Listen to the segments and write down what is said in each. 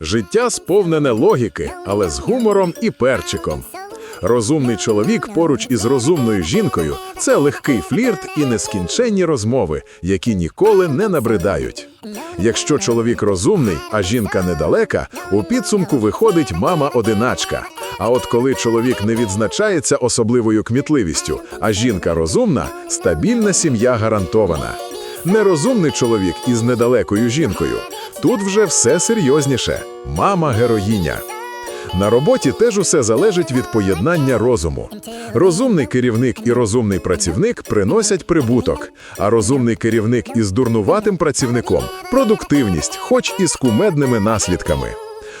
Життя сповнене логіки, але з гумором і перчиком. Розумний чоловік поруч із розумною жінкою це легкий флірт і нескінченні розмови, які ніколи не набридають. Якщо чоловік розумний, а жінка недалека, у підсумку виходить мама-одиначка. А от коли чоловік не відзначається особливою кмітливістю, а жінка розумна, стабільна сім'я гарантована. Нерозумний чоловік із недалекою жінкою. Тут вже все серйозніше. Мама героїня. На роботі теж усе залежить від поєднання розуму. Розумний керівник і розумний працівник приносять прибуток, а розумний керівник із дурнуватим працівником продуктивність, хоч і з кумедними наслідками.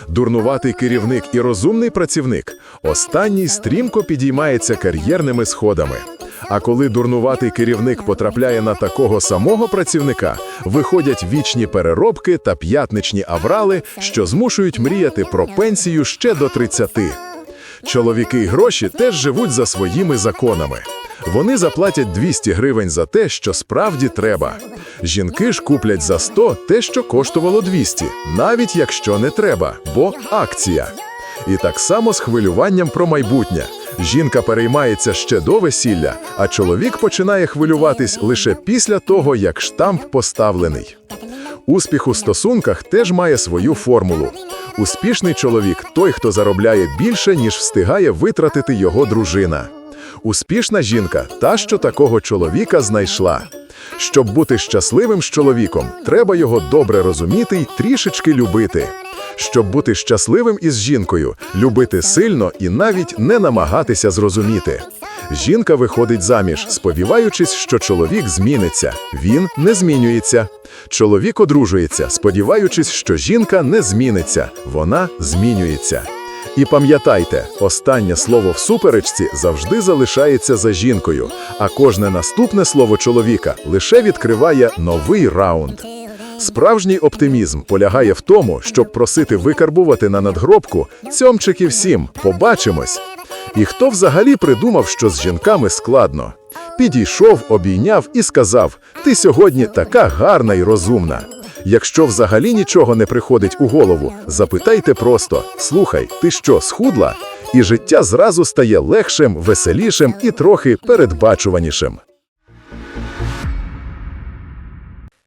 Дурнуватий керівник і розумний працівник останній стрімко підіймається кар'єрними сходами. А коли дурнуватий керівник потрапляє на такого самого працівника, виходять вічні переробки та п'ятничні аврали, що змушують мріяти про пенсію ще до 30. Чоловіки й гроші теж живуть за своїми законами. Вони заплатять 200 гривень за те, що справді треба. Жінки ж куплять за 100 те, що коштувало 200, навіть якщо не треба, бо акція. І так само з хвилюванням про майбутнє. Жінка переймається ще до весілля, а чоловік починає хвилюватись лише після того, як штамп поставлений. Успіх у стосунках теж має свою формулу. Успішний чоловік той, хто заробляє більше, ніж встигає витратити його дружина. Успішна жінка та, що такого чоловіка знайшла. Щоб бути щасливим з чоловіком, треба його добре розуміти й трішечки любити. Щоб бути щасливим із жінкою, любити сильно і навіть не намагатися зрозуміти. Жінка виходить заміж, сподіваючись, що чоловік зміниться. Він не змінюється. Чоловік одружується, сподіваючись, що жінка не зміниться. Вона змінюється. І пам'ятайте, останнє слово в суперечці завжди залишається за жінкою, а кожне наступне слово чоловіка лише відкриває новий раунд. Справжній оптимізм полягає в тому, щоб просити викарбувати на надгробку цьомчики всім, побачимось. І хто взагалі придумав, що з жінками складно? Підійшов, обійняв і сказав: Ти сьогодні така гарна і розумна. Якщо взагалі нічого не приходить у голову, запитайте просто: слухай, ти що, схудла? І життя зразу стає легшим, веселішим і трохи передбачуванішим.